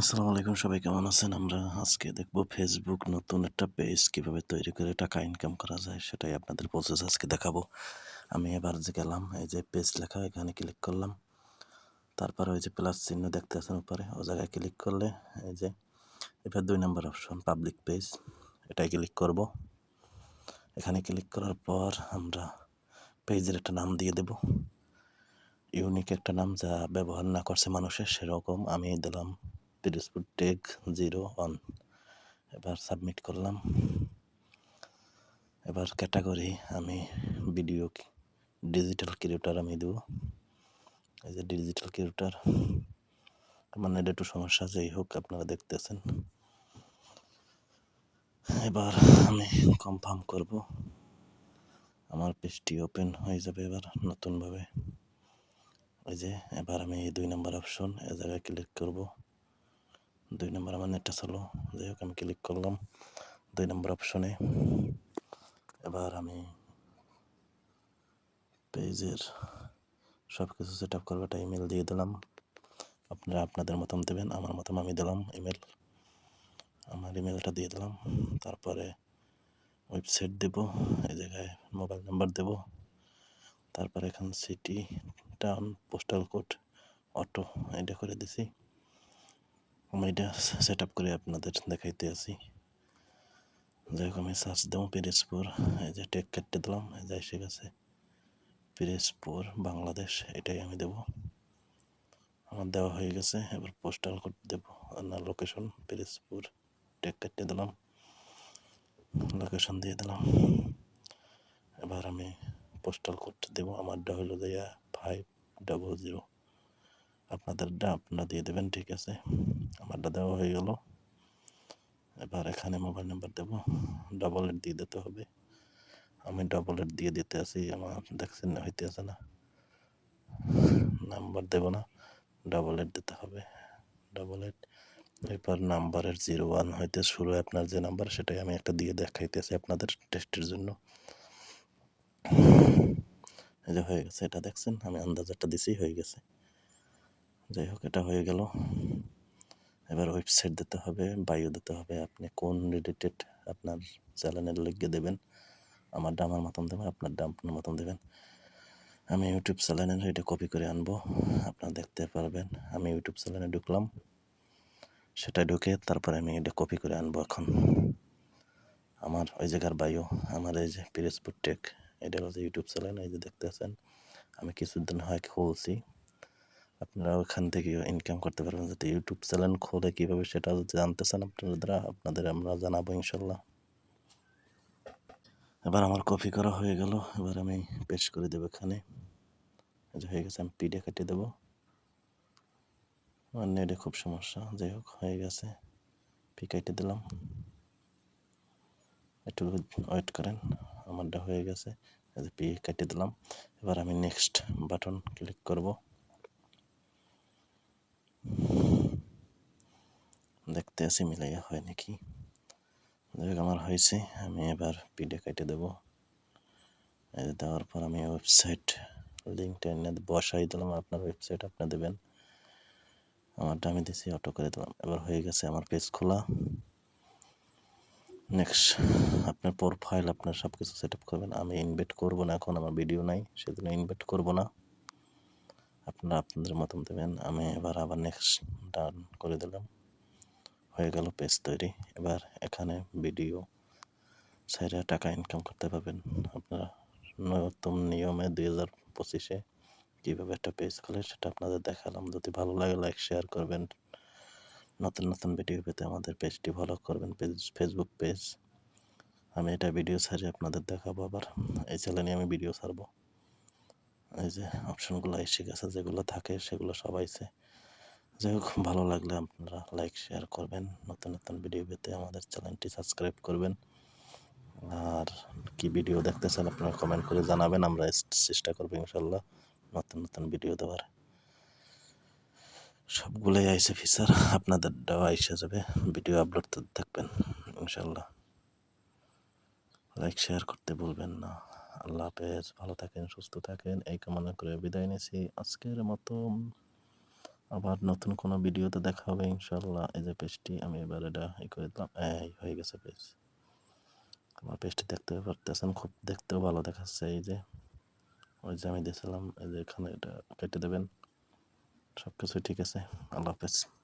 আসসালামু আলাইকুম, সবাই কেমন আছেন? আমরা আজকে দেখব ফেসবুক নতুন একটা পেজ কীভাবে তৈরি করে টাকা ইনকাম করা যায়, সেটাই আপনাদের প্রসেস আজকে দেখাবো। আমি এবার যে গেলাম, এই যে পেজ লেখা, এখানে ক্লিক করলাম। তারপর ওই যে প্লাস চিহ্ন দেখতে আছেন উপরে ও জায়গায় ক্লিক করলে এই যে, এবার দুই নম্বর অপশন পাবলিক পেজ এটাই ক্লিক করব। এখানে ক্লিক করার পর আমরা পেজের একটা নাম দিয়ে দেব। ইউনিক একটা নাম যা ব্যবহার না করছে মানুষের সেরকম আমি দিলাম। পিরোজপুর টেক জিরো ওয়ান এবার সাবমিট করলাম। এবার ক্যাটাগরি আমি ভিডিও ডিজিটাল ক্রিয়েটার আমি দেবো। এই যে ডিজিটাল ক্রিয়েটার আমার নেট একটু সমস্যা যেই হোক আপনারা দেখতেছেন। এবার আমি কনফার্ম করব। আমার পেজটি ওপেন হয়ে যাবে এবার নতুনভাবে। ওই যে, এবার আমি দুই নম্বর অপশন এ জায়গায় ক্লিক করব। দুই নম্বর আমার নেটটা চলো। যাই হোক আমি ক্লিক করলাম। দুই নম্বর অপশনে এবার আমি পেজের সব কিছু সেট আপ করব একটা ইমেল দিয়ে দিলাম। আপনারা আপনাদের মতন দেবেন, আমার মতন আমি দিলাম ইমেল আমার ইমেলটা দিয়ে দিলাম। তারপরে ওয়েবসাইট দেব, এই জায়গায় মোবাইল নাম্বার দেব। তারপরে এখান city town postal code auto এটা করে দিছি। আমি এটা সেট আপ করে আপনাদের দেখাইতে আছি যাই হোক আমি সার্চ দেবো পিরিজপুর এই যে টেক কেটে দিলাম এই যে এসে গেছে পিরিজপুর বাংলাদেশ এটাই আমি দেব আমার দেওয়া হয়ে গেছে এবার পোস্টাল কোড দেব না লোকেশন পিরিজপুর টেক কেটে দিলাম লোকেশন দিয়ে দিলাম এবার আমি পোস্টাল কোড দেবো আমারটা হলো যে ফাইভ ডাবল জিরো আপনাদেরটা আপনারা দিয়ে দেবেন, ঠিক আছে? আমারটা দেওয়া হয়ে গেল। এবার এখানে মোবাইল নাম্বার দেব। ডবল এড দিয়ে দিতে হবে। আমি ডবল এড দিয়ে দিতে আছি, আমার দেখছেন না হইতে আছে না। নাম্বার দেব না ডবল এড দিতে হবে। ডবল এড এরপর নাম্বারের জিরো ওয়ান হইতে শুরু আপনার যে নাম্বার, সেটাই আমি একটা দিয়ে দেখাইতেছি আপনাদের টেস্টের জন্য। এই যে হয়ে গেছে, এটা দেখছেন? আমি আন্দাজ একটা দিছি, হয়ে গেছে। যাই হোক এটা হয়ে গেল। এবার ওয়েবসাইট দিতে হবে বায়ো দিতে হবে, আপনি কোন রিলেটেড আপনার চ্যানেলের লিখে দেবেন আমারটা আমার মতন দেবেন আপনারটা আপনার মতন দেবেন। আমি ইউটিউব চ্যানেলের এটা কপি করে আনব, আপনারা দেখতে পারবেন। আমি ইউটিউব চ্যানেলে ঢুকলাম, সেটা ঢুকে তারপরে আমি এটা কপি করে আনব এখন। আমার ওই জায়গার বায়ো আমার এই যে পিরিজপুর টেক এটা হচ্ছে ইউটিউব চ্যানেল এই যে দেখতে আছেন আমি কিছুদিন হয় খুলছি। আপনারা ওখান থেকে ইনকাম করতে পারবেন। যাতে ইউটিউব চ্যানেল খোলে কীভাবে সেটা জানতে চান আপনারা আপনাদের আমরা জানাব ইনশাল্লাহ। এবার আমার কপি করা হয়ে গেল। এবার আমি পেশ করে দেবো এখানে। হয়ে গেছে, আমি পিডে কেটে দেবো। আমার নেটে খুব সমস্যা। যাই হোক, হয়ে গেছে। পি কেটে দিলাম। একটু ওয়েট করেন, আমারটা হয়ে গেছে। পি কেটে দিলাম। এবার আমি নেক্সট বাটন ক্লিক করব। দেখতে আসি মিলাইয়া হয় নাকি? দেখ আমার হয়েছে। আমি এবার পিডে কেটে দেব। দেওয়ার পর আমি ওয়েবসাইট লিঙ্কটা এনে বসাই দিলাম। আপনার ওয়েবসাইট আপনি দেবেন। আমারটা আমি দিছি অটো করে দিলাম। এবার হয়ে গেছে আমার পেজ খোলা। নেক্সট আপনার প্রোফাইল আপনার সব কিছু সেট আপ করবেন। আমি ইনভেট করব না এখন, আমার ভিডিও নাই, সেজন্য ইনভেট করব না। আপনারা আপনাদের মতন দেবেন। আমি এবার আবার নেক্সট ডান করে দিলাম। হয়ে গেল পেজ তৈরি। এবার এখানে ভিডিও সাইডে টাকা ইনকাম করতে পারবেন। আপনারা নতুন নিয়মে দুই হাজার পঁচিশে কীভাবে একটা পেজ খোলে সেটা আপনাদের দেখালাম। যদি ভালো লাগে লাইক শেয়ার করবেন। নতুন নতুন ভিডিও পেতে আমাদের পেজটি ফলো করবেন পেজ ফেসবুক পেজ আমি এটা ভিডিও ছাড়ি আপনাদের দেখাবো আবার। এই চ্যানেলে আমি ভিডিও ছাড়বো এই যে অপশনগুলো এসে গেছে, যেগুলো থাকে সেগুলো সবাইছে যাই হোক ভালো লাগলে আপনারা লাইক শেয়ার করবেন। নতুন নতুন ভিডিও পেতে আমাদের চ্যানেলটি সাবস্ক্রাইব করবেন। আর কি ভিডিও দেখতে চান আপনারা কমেন্ট করে জানাবেন, আমরা চেষ্টা করব ইনশাল্লাহ নতুন নতুন ভিডিও দেওয়ার। সবগুলোই আইসে ফিচার আপনাদের দেওয়া এসে যাবে ভিডিও আপলোড থাকবেন ইনশাল্লাহ। লাইক শেয়ার করতে ভুলবেন না। আল্লাহ হাফেজ, ভালো থাকেন, সুস্থ থাকেন, এই কামনা করে বিদায় নিয়েছি আজকের মতো আবার নতুন কোনো ভিডিওতে দেখা হবে ইনশাল্লাহ এই যে পেজটি, আমি এবার এটা ই করে দিলাম। এই হয়ে গেছে পেজ। আমার পেজটি দেখতে পারতেছেন, খুব দেখতেও ভালো দেখাচ্ছে। এই যে, ওই যে আমি দিয়েছিলাম, এই যে এখানে এটা কেটে দেবেন। সব কিছুই ঠিক আছে, আল্লাহ হাফেজ।